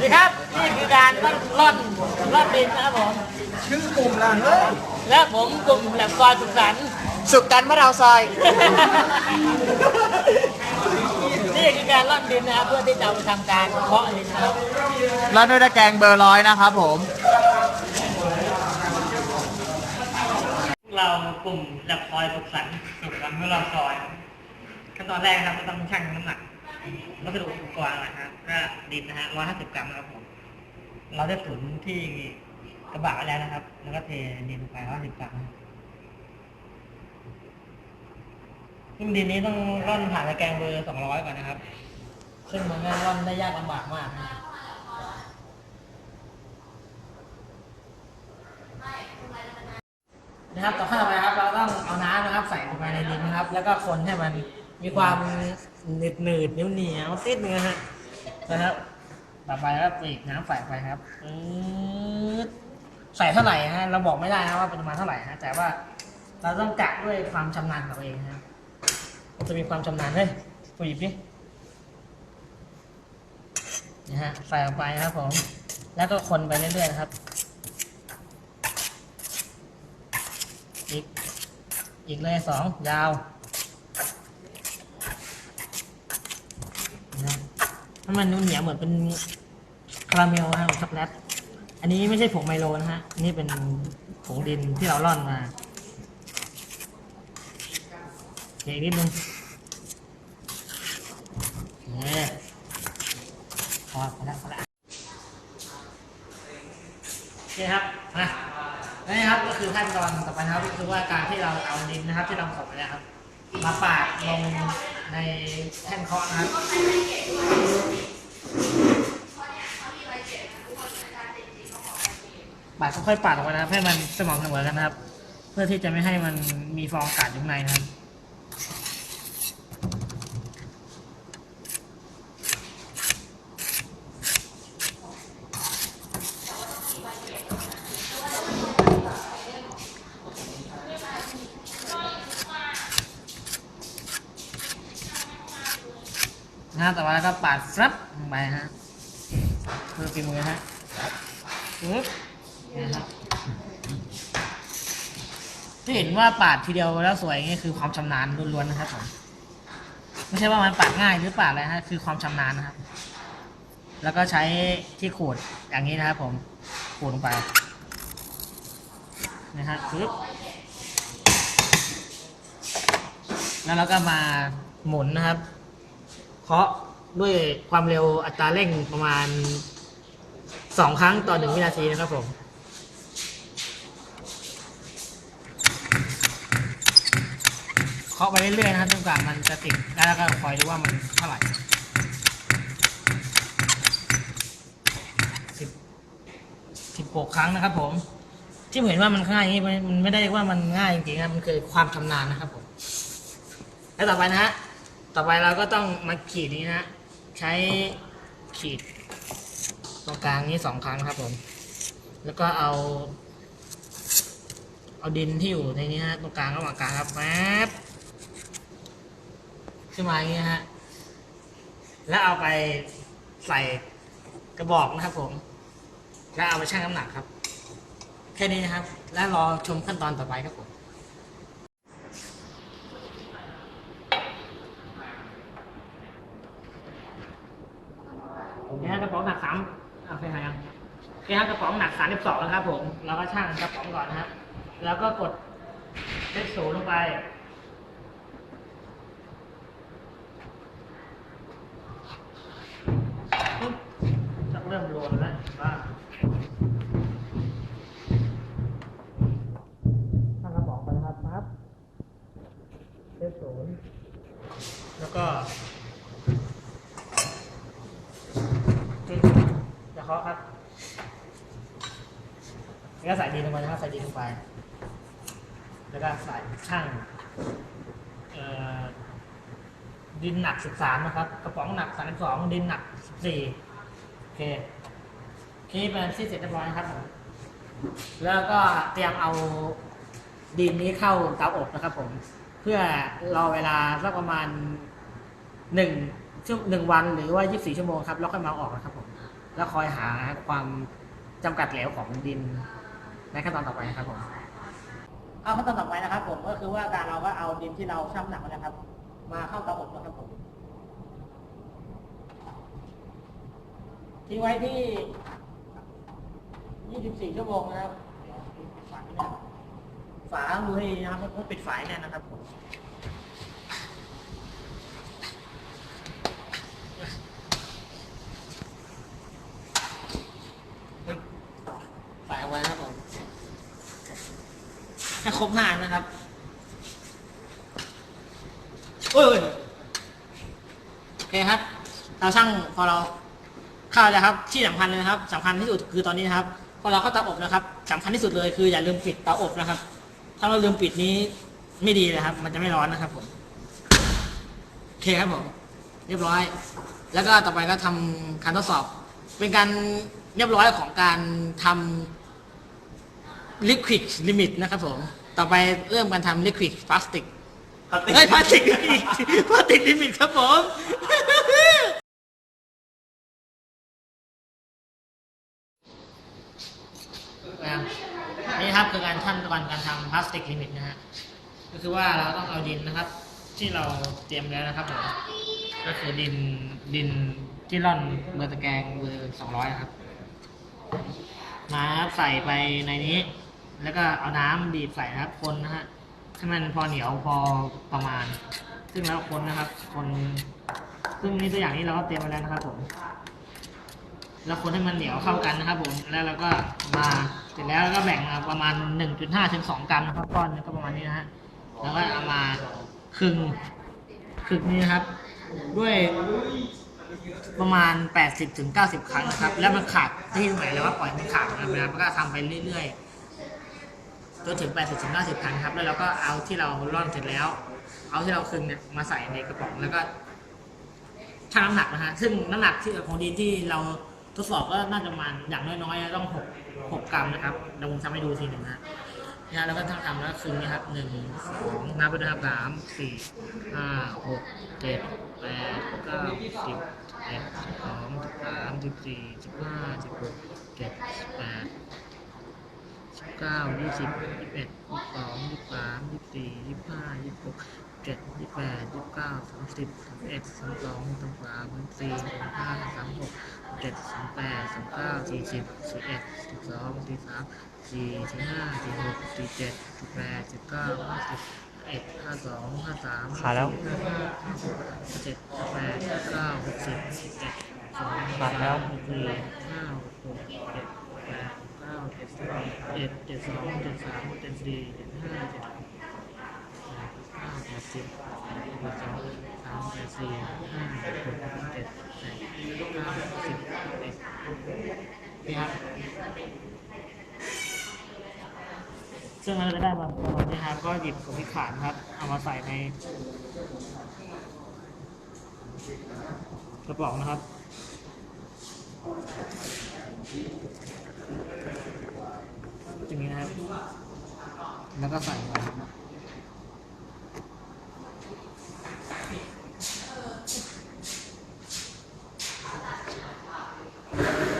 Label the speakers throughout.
Speaker 1: นี่ครับ นี่คือการร่อนร่อนร่อนดินนะครับผม
Speaker 2: ชื่อกลุ่มล่ะเฮ้ย
Speaker 1: และผมกลุ่มแหลมกรสุขสันต์
Speaker 2: สุกกันมะเราซอย
Speaker 1: นี่คือการร่อนดินนะครับเพื่อที่จะเอาไปทำการเพาะดินนะครับ
Speaker 2: แล้วด้วยตะแกรงเบอร์ร้อยนะครับผม
Speaker 1: เรากลุ่มแหลมกรสุขสันต์สุขสันต์เมื่อเราซอย ขั้นตอนแรกนะครับก็ต้องชั่งน้ำหนัก วัสดุอุปกรณ์นะครับก็ดินนะฮะร้อยห้าสิบกรัมนะครับผม เราได้ตุนที่กระบะแล้วนะครับ แล้วก็เทดินลงไปร้อยสิบกรัมซึ่งดินนี้ต้องร่อนผ่านตะแกรงเบอร์สองร้อยก่อนนะครับ ซึ่งมันร่อนได้ยากลำบากมากนะครับนะครับ ต่อขั้นต่อไปครับ เราต้องเอาน้ำนะครับ ใส่ลงไปในดินนะครับ แล้วก็คนให้มัน มีความหนืดหนืดเหนียวเหนียวๆติดเนื้อฮะนะครับ ต่อไปแล้วปีกน้ำใส่ไปครับอืดใส่เท่าไหร่ฮะ เราบอกไม่ได้นะว่าเป็นประมาณเท่าไหร่ฮะ แต่ว่าเราต้องกะด้วยความชำนาญของเราเองนะครับจะมีความชำนาญเฮ้ยปุยบดินี่ฮะใส่ลงไปครับผม แล้วก็คนไปเรื่อยๆครับอีก อีกเลยสองยาวนะ ถ้ามันเหนียวเหมือนเป็นคาราเมลนะช็อกโกแลต อันนี้ไม่ใช่ผงไมโลนะฮะนี่เป็นผงดินที่เราร่อนมาเคอีกนิดนึงเนี่ยพอพอแล้วพอแล้วโอเคครับมานี่ครับก็คือขั้นตอนต่อไปนะครับก็คือว่าการที่เราเอาดินนะครับ ที่เราผสมไปแล้วครับมาปาดลง ในแท่นเคาะนะครับปาดค่อยๆปาดออกไปนะครับให้มันสม่ำเสมอกันนะครับ เพื่อที่จะไม่ให้มันมีฟองอากาศอยู่ในนะครับ นะต่อไปแล้วก็ปาดฟับลงไปฮะคือฝีมือฮะปึ๊บนะครับที่เห็นว่าปาดทีเดียวแล้วสวยอย่างนี้คือความชำนาญล้วนๆนะครับผมไม่ใช่ว่ามันปาดง่ายหรือปาดอะไรฮะคือความชำนาญนะครับ แล้วก็ใช้ที่ขูดอย่างนี้นะครับ ผมขูดลงไปนะฮะปึ๊บแล้วเราก็มาหมุนนะครับ เคาะด้วยความเร็วอัตราเร่งประมาณสองครั้งต่อหนึ่งวินาทีนะครับผมเคาะไปเรื่อยๆนะครับจนกว่ามันจะติดแล้วก็คอยดูว่ามันเท่าไหร่สิบสิบหกครั้งนะครับ ผม ที่ผมเห็นว่ามันง่ายอย่างนี้มันมันไม่ได้ว่ามันง่ายจริงๆนะมันคือความชำนาญนะครับผม แล้วต่อไปนะฮะ ต่อไปเราก็ต้องมาขีดนี้นะ ใช้ขีด ตรงกลางนี้สองครั้งครับผม แล้วก็เอา เอาดินที่อยู่ในนี้ฮะตรงกลางระหว่างกลางครับแป๊บขึ้นมาอย่างนี้ฮะ แล้วเอาไปใส่กระบอกนะครับผม แล้วเอาไปชั่งน้ำหนักครับ แค่นี้นะครับ แล้วรอชมขั้นตอนต่อไปครับผม นี่ ฮะกระป๋องหนักสามเอาไปหายังโอเคฮะกระป๋องหนักสามสิบสองนะครับผมเราก็ช่างกระป๋องก่อนนะฮะแล้วก็กดเลขศูนย์ลงไป แล้วก็ใส่ดินลงไปนะครับใส่ดินลงไป แล้วก็ใส่ช่างดินหนัก 13 นะครับ กระป๋องหนัก 32 ดินหนัก 14 โอเคโอเคเป็นที่เสร็จเรียบร้อยนะครับผมแล้วก็เตรียมเอาดินนี้เข้าเตาอบนะครับผม เพื่อรอเวลาสักประมาณหนึ่งชั่วหนึ่งวันหรือว่า 24 ชั่วโมงครับ แล้วค่อยมาอาออกนะครับผม แล้วคอยหาความจำกัดเหลวของดิน ในขั้นตอนต่อไปนะครับผมเอาขั้นตอนต่อไปนะครับ ผมก็คือว่าการเราก็เอาดินที่เราชั่งน้ำหนักนะครับ มาเข้าเตาอบนะครับผมทิ้งไว้ที่ 24 ชั่วโมงนะครับฝาไว้เนี่ยฝาดูให้นะครับเพราะปิดฝาแน่นนะครับผม ใส่เอาไว้นะครับผมให้ ครบห้านะครับโอ้ยโอเคครับ เราช่างพอเราเข้าแล้วครับ ที่สำคัญเลยนะครับสำคัญที่สุดคือตอนนี้นะครับ พอเราเข้าเตาอบนะครับสำคัญที่สุดเลยคืออย่าลืมปิดเตาอบนะครับ ถ้าเราลืมปิดนี้ไม่ดีเลยครับ มันจะไม่ร้อนนะครับผมโอเคครับผมเรียบร้อย แล้วก็ต่อไปก็ทำการทดสอบ เป็นการเรียบร้อยของการทำ liquid limit นะครับผม ต่อไปเริ่มการทำ liquid plastic เฮ้ยพลาสติกพลาสติกลิมิตครับผมนะครับนี่ครับคือการขั้นตอนการทำพลาสติกลิมิตนะฮะก็คือว่าเราต้องเอาดินนะครับ ที่เราเตรียมแล้วนะครับผมก็คือดินดินที่ร่อนเบอร์ตะแกรงเบอร์สองร้อยครับ มาครับใส่ไปในนี้ แล้วก็เอาน้ำบีบใส่นะครับคนนะฮะให้มันพอเหนียวพอประมาณ ซึ่งแล้วคนนะครับ คน ซึ่งนี่ตัวอย่างนี้เราก็เตรียมไว้แล้วนะครับผมแล้วคนให้มันเหนียวเข้ากันนะครับ ผมแล้วเราก็มาเสร็จแล้วก็แบ่งมาประมาณ 1.5ถึง2กรัมนะครับก้อนก็ประมาณนี้นะฮะแล้วก็เอามาครึ่งครึ่งนี้นะครับ ด้วยประมาณ 80ถึง90 ครั้งนะครับ แล้วมันขาดที่ตรงไหนแล้วว่าปล่อยมันขาดนะครับแล้วก็ทำไปเรื่อยๆ จนถึง 80ถึง90ครั้งครับ แล้วเราก็เอาที่เราร่อนเสร็จแล้ว เอาที่เราคึงเนี่ยมาใส่ในกระป๋องแล้วก็ชั่งน้ำหนักนะฮะ ซึ่งน้ำหนักที่ของดินที่เราทดสอบก็น่าจะประมาณอย่างน้อยๆต้อง 6 6 กรัมนะครับเราผมทำให้ดูทีหนึ่งนะนะแล้วก็ทั้งทำแล้วคืนนะครับหนึ่งสองนับไปนะครับสามสี่ห้าหกเจ็ดแปดเก้าสิบเอ็ดสองสามสิบสี่สิบห้าสิบหกเจ็ดแปด เก้ายี่สิบยี่สิบเอ็ดยี่สิบสองยี่สิบสามยี่สิบสี่ยี่สิบห้ายี่สิบหกเจ็ดยี่สิบแปดยี่สิบเก้าสามสิบสามเอ็ดสามสองสามสามสามสี่สามห้าสามหกเจ็ดสามแปดสามเก้าสี่สิบสี่เอ็ดสิบสองสี่สามสี่สี่ห้าสี่หกสี่เจ็ดสี่แปดสี่เก้าห้าสิบเอ็ดห้าสองห้าสาม
Speaker 2: ขาดแล้ว
Speaker 1: ห้าหกเจ็ดแปดเก้าหกสิบหกเจ็ดสอง
Speaker 2: ขาดแล้ว
Speaker 1: สี่ห้าหกเจ็ด เก้าเจ็ดสิบเอ็ดเจ็ดสองเจ็ดสามเจ็ดสี่เจ็ดห้าเจ็ดหกห้าแปดสิบแปดสองสามแปดสี่ห้าหกเจ็ดแปดเก้าสิบเอ็ดนี่ครับซึ่งเราจะได้มาประมาณนี้ครับก็หยิบของที่ขาดครับ เอามาใส่ในกระป๋องนะครับ อย่างนี้นะครับ แล้วก็ใส่ไป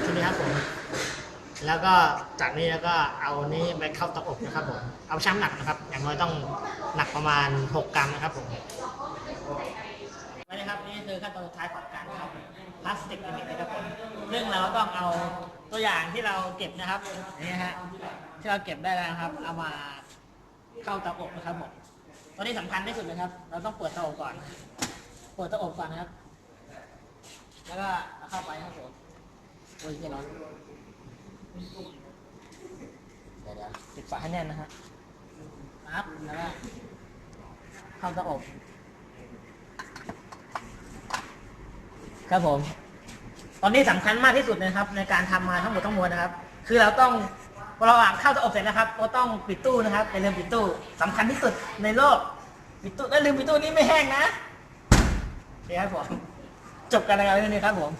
Speaker 1: ทีนี้ครับผม แล้วก็จากนี้แล้วก็เอานี้ไปเข้าเตาอบนะครับผม เอาชั่งหนักนะครับ อย่างน้อยต้องหนักประมาณ 6 กรัมนะครับผมนะครับนี่คือขั้นตอนสุดท้ายของการทำพลาสติกลิมิตนะครับผมซึ่งเราต้องเอาตัวอย่างที่เราเก็บนะครับนี่ฮะที่เราเก็บได้แล้วครับ เอามา เข้าเตาอบนะครับผมตัวนี้สำคัญที่สุดเลยครับ เราต้องเปิดเตาอบก่อน เปิดเตาอบก่อนนะครับ แล้วก็เอาเข้าไปครับผมโอ้ยไม่ร้อนเดี๋ยวเดี๋ยวปิดฝาให้แน่นนะฮะครับแล้วก็เข้าเตาอบ ครับผม ตอนนี้สำคัญมากที่สุดนะครับ ในการทำมาทั้งหมดทั้งมวลนะครับ คือเราต้อง พอเราอ่านข้าวตะอบเสร็จนะครับเราต้องปิดตู้นะครับอย่าลืมปิดตู้สำคัญที่สุดในโลกปิดตู้แล้วลืมปิดตู้นี้ไม่แห้งนะโอเคครับผมจบกันในการนี้ครับผม